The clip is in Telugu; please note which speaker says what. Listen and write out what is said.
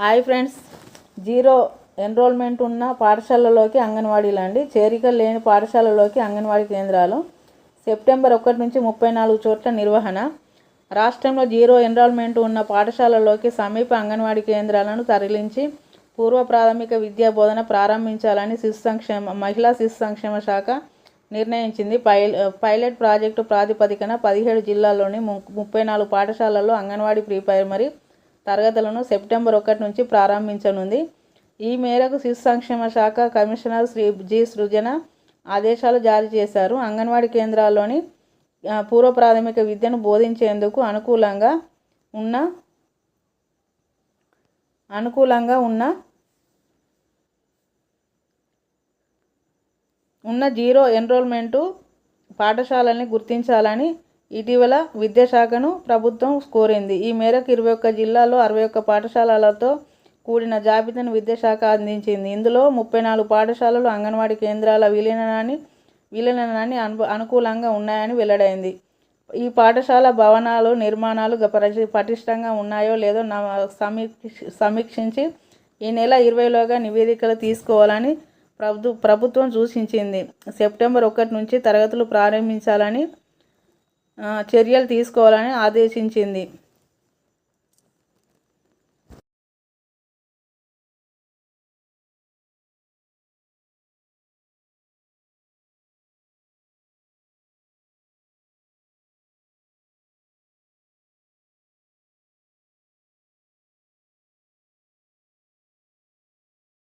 Speaker 1: Hi friends. జీరో ఎన్రోల్మెంట్ ఉన్న పాఠశాలలోకి అంగన్వాడీలు అండి చేరిక లేని పాఠశాలలోకి అంగన్వాడీ కేంద్రాలు. సెప్టెంబర్ ఒకటి నుంచి ముప్పై నాలుగు చోట్ల నిర్వహణ. రాష్ట్రంలో జీరో ఎన్రోల్మెంట్ ఉన్న పాఠశాలలోకి సమీప అంగన్వాడీ కేంద్రాలను తరలించి పూర్వ ప్రాథమిక విద్యా బోధన ప్రారంభించాలని శిశు సంక్షేమ మహిళా శిశు సంక్షేమ శాఖ నిర్ణయించింది. పైల పైలట్ ప్రాజెక్టు ప్రాతిపదికన పదిహేడు జిల్లాల్లోని ముప్పై నాలుగు పాఠశాలల్లో అంగన్వాడీ ప్రీ ప్రైమరీ తరగతులను సెప్టెంబర్ ఒకటి నుంచి ప్రారంభించనుంది. ఈ మేరకు శిశు సంక్షేమ శాఖ కమిషనర్ శ్రీ జి సృజన ఆదేశాలు జారీ చేశారు. అంగన్వాడీ కేంద్రాల్లోని పూర్వ ప్రాథమిక విద్యను బోధించేందుకు అనుకూలంగా ఉన్న అనుకూలంగా ఉన్న ఉన్న జీరో ఎన్రోల్మెంటు పాఠశాలని గుర్తించాలని ఇటీవల విద్యాశాఖను ప్రభుత్వం కోరింది. ఈ మేరకు ఇరవై ఒక్క జిల్లాలో అరవై ఒక్క పాఠశాలలతో కూడిన జాబితాను విద్యాశాఖ అందించింది. ఇందులో ముప్పై నాలుగు పాఠశాలలు అంగన్వాడీ కేంద్రాల విలీనాన్ని విలీనాన్ని అను అనుకూలంగా ఉన్నాయని వెల్లడైంది. ఈ పాఠశాల భవనాలు నిర్మాణాలు గ- పటిష్టంగా ఉన్నాయో లేదో సమీక్ష సమీక్షించి ఈ నెల ఇరవైలోగా నివేదికలు తీసుకోవాలని ప్రభు ప్రభుత్వం సూచించింది. సెప్టెంబర్ ఒకటి నుంచి తరగతులు ప్రారంభించాలని చర్యలు తీసుకోవాలని ఆదేశించింది.